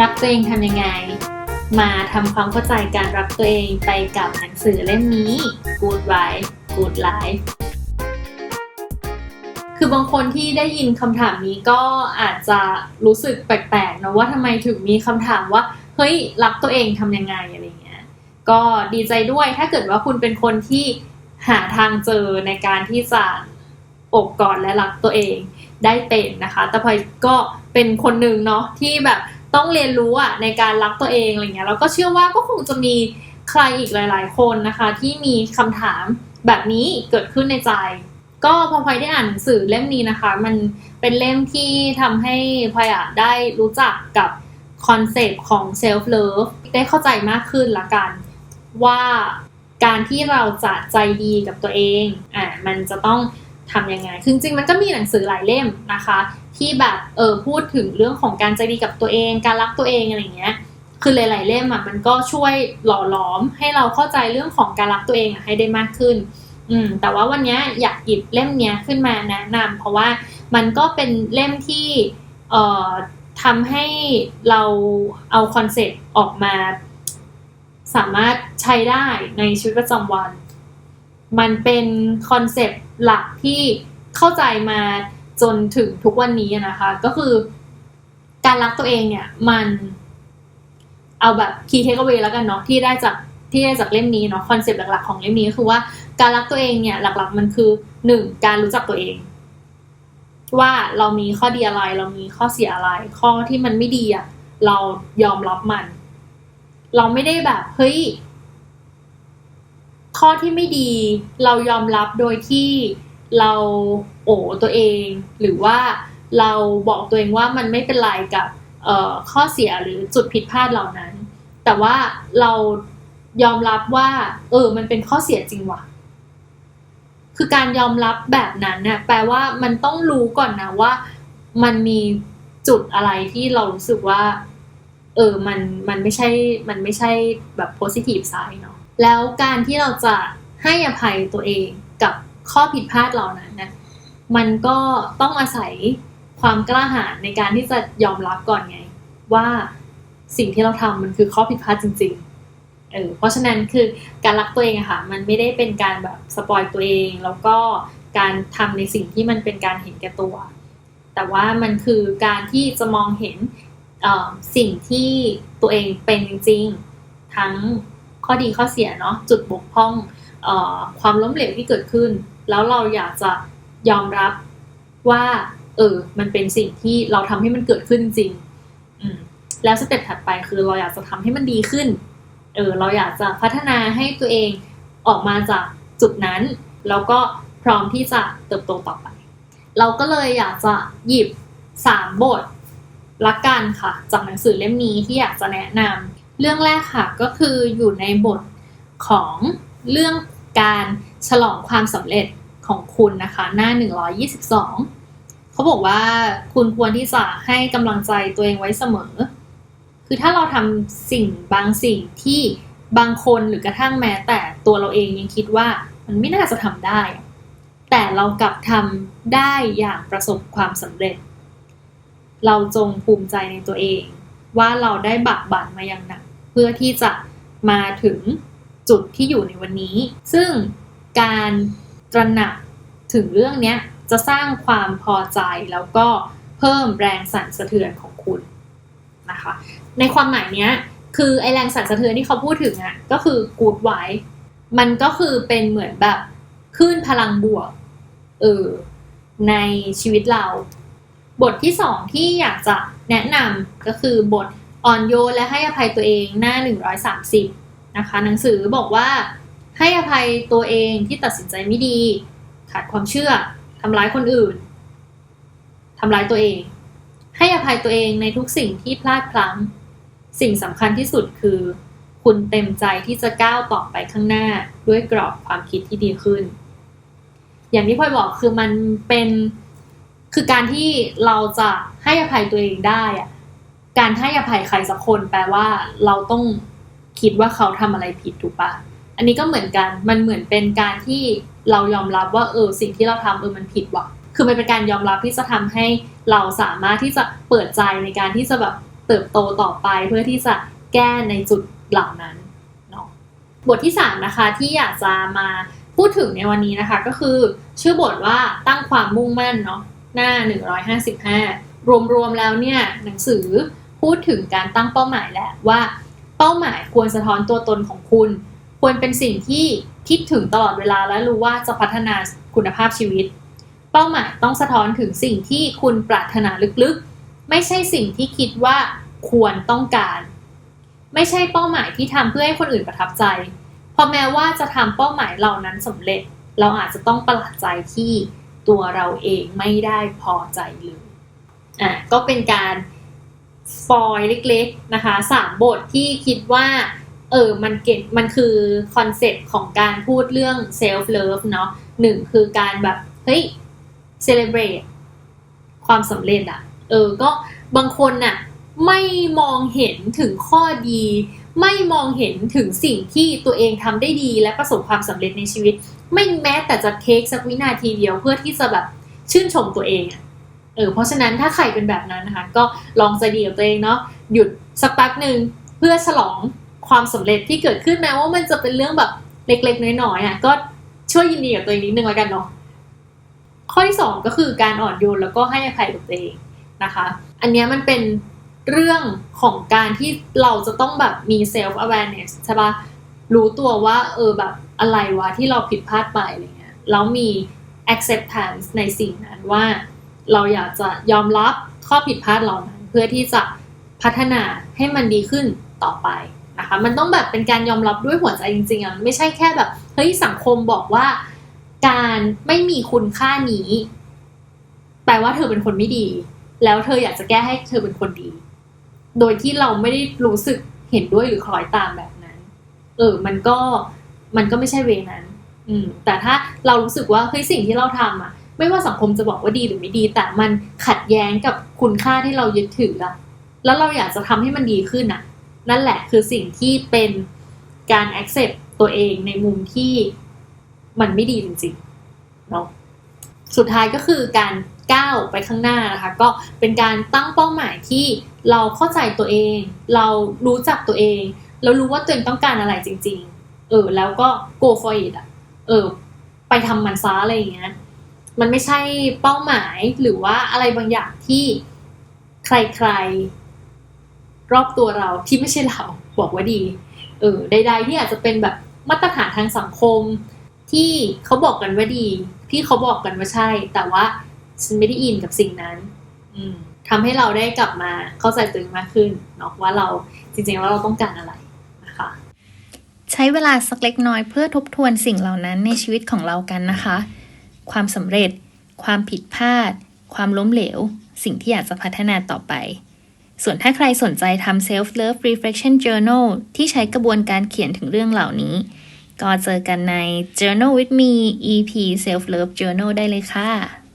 รักตัวเองทำยังไง มาทำความเข้าใจการรักตัวเองไปกับหนังสือเล่มนี้ Good Life Good Life คือบางคนที่ได้ยินคำถามนี้ก็อาจจะรู้สึกแปลกๆนะว่าทำไมถึงมีคำถามว่า เฮ้ย รักตัวเองทำยังไงอะไรเงี้ย ก็ดีใจด้วยถ้าเกิดว่าคุณเป็นคนที่หาทางเจอในการที่จะอกกอดและรักตัวเองได้เป็นนะคะ แต่พลอยก็เป็นคนหนึ่งเนาะที่แบบ ต้องเรียนรู้อะในการรักตัวเองอะไรเงี้ยแล้วก็เชื่อว่าก็คงจะมีใครอีกหลาย ๆ คนนะคะ ที่มีคำถามแบบนี้เกิดขึ้นในใจ ก็พอพลอยได้อ่านหนังสือเล่มนี้นะคะ มันเป็นเล่มที่ทำให้พลอยอะได้รู้จักกับคอนเซปต์ของ self love ได้เข้าใจมากขึ้นละกัน ว่าการที่เราจะใจดีกับตัวเองอ่ามันจะต้องทำยังไง คือจริงๆมันก็มีหนังสือหลายเล่มนะคะ ที่แบบเออพูดถึงเรื่องของการใจดีกับตัวเอง การรักตัวเองอะไรเงี้ย คือหลาย ๆ เล่มอะมันก็ช่วยหล่อหลอมให้เราเข้าใจเรื่องของการรักตัวเองให้ได้มากขึ้น อืม แต่ว่าวันนี้อยากหยิบเล่มเนี้ยขึ้นมาแนะนำเพราะว่ามันก็เป็นเล่มที่เอ่อทำให้เราเอาคอนเซ็ปต์ออกมา สามารถใช้ได้ในชีวิตประจำวัน มันเป็นคอนเซปต์หลักที่เข้าใจมา จนถึงทุกวันนี้นะคะ ก็คือการรักตัวเองเนี่ยมัน เอาแบบ key takeaway แล้วกันเนาะที่ได้จากที่ได้จากเล่มนี้เนาะคอนเซปต์หลักๆของเล่มนี้คือว่าการรักตัวเองเนี่ยหลักๆมันคือหนึ่งการรู้จักตัวเอง ว่าเรามีข้อดีอะไร เรามีข้อเสียอะไร ข้อที่มันไม่ดีอะเรายอมรับมัน เราไม่ได้แบบเฮ้ยข้อที่ไม่ดี เรายอมรับโดยที่ เราโอ้ตัวเอง หรือว่าเราบอกตัวเองว่ามันไม่เป็นไรกับข้อเสียหรือจุดผิดพลาดเหล่านั้น แต่ว่าเรายอมรับว่า เออ มันเป็นข้อเสียจริงว่ะ คือการยอมรับแบบนั้นเนี่ยแปลว่ามันต้องรู้ก่อนนะว่า มันมีจุดอะไรที่เรารู้สึกว่า เออ มัน มันไม่ใช่ มันไม่ใช่แบบ positive side เนาะ แล้วการที่เราจะให้อภัยตัวเองกับ ข้อผิดพลาดเหล่านั้นนะมันก็ต้องอาศัยความกล้าหาญในการที่จะยอมรับก่อนไง ว่าสิ่งที่เราทำมันคือข้อผิดพลาดจริงๆเออเพราะฉะนั้นคือการรักตัวเองอะค่ะมันไม่ได้เป็นการแบบสปอยตัวเอง แล้วก็การทำในสิ่งที่มันเป็นการเห็นแก่ตัว แต่ว่ามันคือการที่จะมองเห็นสิ่งที่ตัวเองเป็นจริงๆทั้งข้อดีข้อเสียเนาะจุดบกพร่องอความล้มเหลวที่เกิดขึ้น แล้วเราอยากจะยอมรับว่า เออ มันเป็นสิ่งที่เราทำให้มันเกิดขึ้นจริง อืม แล้วสเต็ปถัดไปคือเราอยากจะทำให้มันดีขึ้น เออ เราอยากจะพัฒนาให้ตัวเองออกมาจากจุดนั้น แล้วก็พร้อมที่จะเติบโตต่อไป เราก็เลยอยากจะหยิบสามบทละกันค่ะ จากหนังสือเล่มนี้ที่อยากจะแนะนำเรื่องแรกค่ะก็คืออยู่ในบทของเรื่องการฉลองความสำเร็จ ของคุณนะคะ หน้า 122 เขาบอกว่าคุณควรที่จะให้กำลังใจตัวเองไว้เสมอ คือถ้าเราทำสิ่งบางสิ่งที่บางคนหรือกระทั่งแม้แต่ตัวเราเองยังคิดว่ามันไม่น่าจะทำได้ แต่เรากลับทำได้อย่างประสบความสำเร็จ เราจงภูมิใจในตัวเอง ว่าเราได้บักบั่นมาอย่างหนักเพื่อที่จะมาถึงจุดที่อยู่ในวันนี้ ซึ่งการ ตระหนักถึงเรื่องนี้จะสร้างความพอใจแล้วก็เพิ่มแรงสั่นสะเทือนของคุณนะคะ ในความหมายเนี้ยคือไอแรงสั่นสะเทือนที่เขาพูดถึงอะก็คือกูดไว้มันก็คือเป็นเหมือนแบบคลื่นพลังบวกเออในชีวิตเรา บทที่สองที่อยากจะแนะนำก็คือบทอ่อนโยนและให้อภัยตัวเองหน้า 130 นะคะ หนังสือบอกว่า ให้อภัยตัวเองที่ตัดสินใจไม่ดี ขาดความเชื่อทำร้ายคนอื่นทำร้ายตัวเอง ให้อภัยตัวเองในทุกสิ่งที่พลาดพลั้ง สิ่งสำคัญที่สุดคือ คุณเต็มใจที่จะก้าวต่อไปข้างหน้าด้วยกรอบความคิดที่ดีขึ้น อย่างที่พ่อยบอกคือมันเป็นคือการที่เราจะให้อภัยตัวเองได้อะการให้อภัยใครสักคนแปลว่าเราต้องคิดว่าเขาทำอะไรผิดถูกปะ อันนี้ก็เหมือนกันมันเหมือนเป็นการที่เรายอมรับว่าเออสิ่งที่เราทำเออมันผิดว่ะคือมันเป็นการยอมรับที่จะทำให้เราสามารถที่จะเปิดใจในการที่จะแบบเติบโตต่อไปเพื่อที่จะแก้ในจุดเหล่านั้นเนาะบทที่สามนะคะที่อยากจะมาพูดถึงในวันนี้นะคะ ก็คือชื่อบทว่าตั้งความมุ่งมั่นเนาะหน้า 155 รวมๆแล้วเนี่ยหนังสือพูดถึงการตั้งเป้าหมายแหละว่าเป้าหมายควรสะท้อนตัวตนของคุณ ควรเป็นสิ่งที่คิดถึงตลอดเวลาและรู้ว่าจะพัฒนาคุณภาพชีวิต เป้าหมายต้องสะท้อนถึงสิ่งที่คุณปรารถนาลึกๆ ไม่ใช่สิ่งที่คิดว่าควรต้องการ ไม่ใช่เป้าหมายที่ทำเพื่อให้คนอื่นประทับใจ เพราะแม้ว่าจะทำเป้าหมายเหล่านั้นสำเร็จ เราอาจจะต้องประหลาดใจที่ตัวเราเองไม่ได้พอใจเลยอะก็เป็นการสปอยเล็กๆนะคะสามบทที่คิดว่า เออ มันเก็บมันคือคอนเซ็ปต์ของการพูดเรื่อง self love เนาะหนึ่งคือการแบบ เฮ้ย celebrate ความสำเร็จอะเออ ก็บางคนน่ะ ไม่มองเห็นถึงข้อดี ไม่มองเห็นถึงสิ่งที่ตัวเองทำได้ดีและประสบความสำเร็จในชีวิต ไม่แม้แต่จะเทคสักวินาทีเดียวเพื่อที่จะแบบชื่นชมตัวเองอะเออเพราะฉะนั้นถ้าใครเป็นแบบนั้นนะคะ ก็ลองใจดีกับตัวเองเนาะหยุดสักแป๊บหนึ่งเพื่อฉลอง ความสำเร็จที่เกิดขึ้นแม้ว่ามันจะเป็นเรื่องแบบเล็กๆ น้อยๆอะก็ช่วยยินดีกับตัวเองนิดนึงแล้วกันเนาะข้อที่สองก็คือการอ่อนโยนแล้วก็ให้อภัยกับตัวเองนะคะ อันนี้มันเป็นเรื่องของการที่เราจะต้องแบบมี self awareness ใช่ปะรู้ตัวว่าเออแบบอะไรวะที่เราผิดพลาดไปอะไรเงี้ยแล้วมี acceptance ในสิ่งนั้นว่า เราอยากจะยอมรับข้อผิดพลาดเหล่านั้น เพื่อที่จะพัฒนาให้มันดีขึ้นต่อไป นะคะมันต้องแบบเป็นการยอมรับด้วยหัวใจจริงๆอะไม่ใช่แค่แบบเฮ้ยสังคมบอกว่า การไม่มีคุณค่านี้ แปลว่าเธอเป็นคนไม่ดี แล้วเธออยากจะแก้ให้เธอเป็นคนดี โดยที่เราไม่ได้รู้สึกเห็นด้วยหรือคล้อยตามแบบนั้น เออ มันก็มันก็ไม่ใช่เวนั้น อืม แต่ถ้าเรารู้สึกว่าเฮ้ยสิ่งที่เราทำอะ ไม่ว่าสังคมจะบอกว่าดีหรือไม่ดี แต่มันขัดแย้งกับคุณค่าที่เรายึดถืออะแล้วเราอยากจะทำให้มันดีขึ้นอะ นั่นแหละคือสิ่งที่เป็นการ accept ตัวเองในมุมที่มันไม่ดีจริงๆเนาะสุดท้ายก็คือการก้าวไปข้างหน้านะคะก็เป็นการตั้งเป้าหมายที่เราเข้าใจตัวเอง เรารู้จักตัวเอง เรารู้ว่าตัวเองต้องการอะไรจริง ๆ เออ แล้วก็ go for it อะเออ ไปทำมันซะอะไรอย่างเงี้ยมันไม่ใช่เป้าหมายหรือว่าอะไรบางอย่างที่ใครๆ รอบตัวเราที่ไม่ใช่เราบอกว่าดี เออใด ๆ ที่อาจจะเป็นแบบมาตรฐานทางสังคม ที่เขาบอกกันว่าดี ที่เขาบอกกันว่าใช่ แต่ว่าฉันไม่ได้อินกับสิ่งนั้น อืมทำให้เราได้กลับมาเข้าใจตัวเองมากขึ้นเนาะว่าเราจริงๆแล้วเราต้องการอะไรนะคะ ใช้เวลาสักเล็กน้อยเพื่อทบทวนสิ่งเหล่านั้นในชีวิตของเรากันนะคะ ความสำเร็จ ความผิดพลาด ความล้มเหลว สิ่งที่อยากจะพัฒนาต่อไป ส่วนถ้าใครสนใจทำ self love reflection journal ที่ใช้กระบวนการเขียนถึงเรื่องเหล่านี้ ก็เจอกันใน journal with me EP self love journal ได้เลยค่ะ